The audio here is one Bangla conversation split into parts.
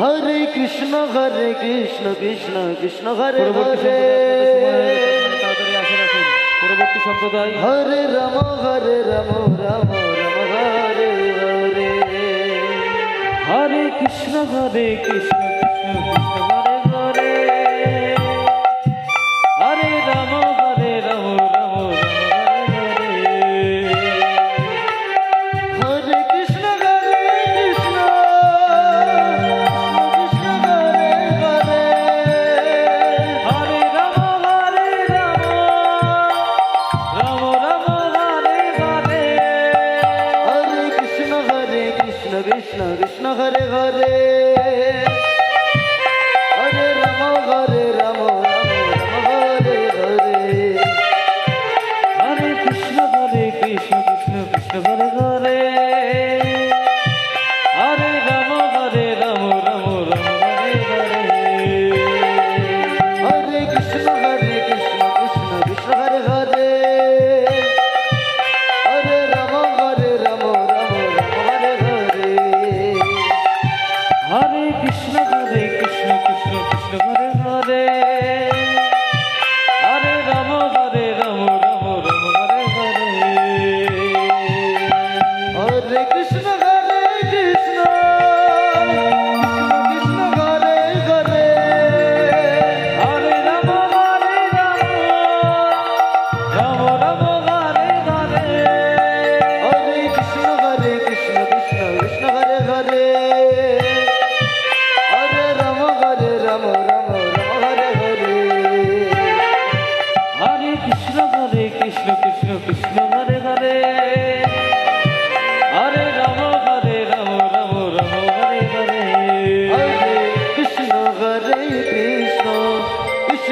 হরে কৃষ্ণ হরে কৃষ্ণ কৃষ্ণ কৃষ্ণ হরে হরে পরবর্তী সম্প্রদায় হরে রাম হরে রাম রাম রাম হরে হরে। হরে কৃষ্ণ হরে কৃষ্ণ কৃষ্ণ কৃষ্ণ হরে। কৃষ্ণ কৃষ্ণ হরে হরে।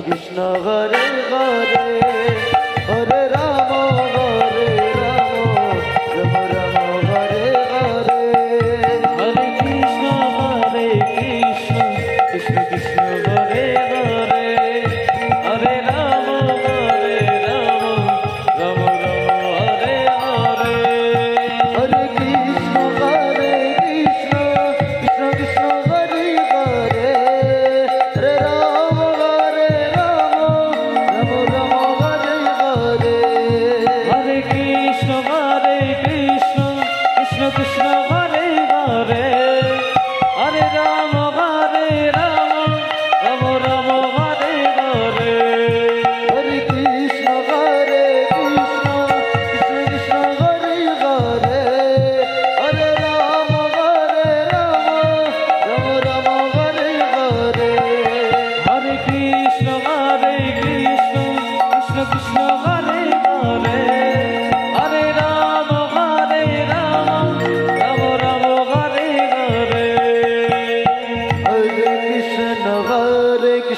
কৃষ্ণ হরে হরে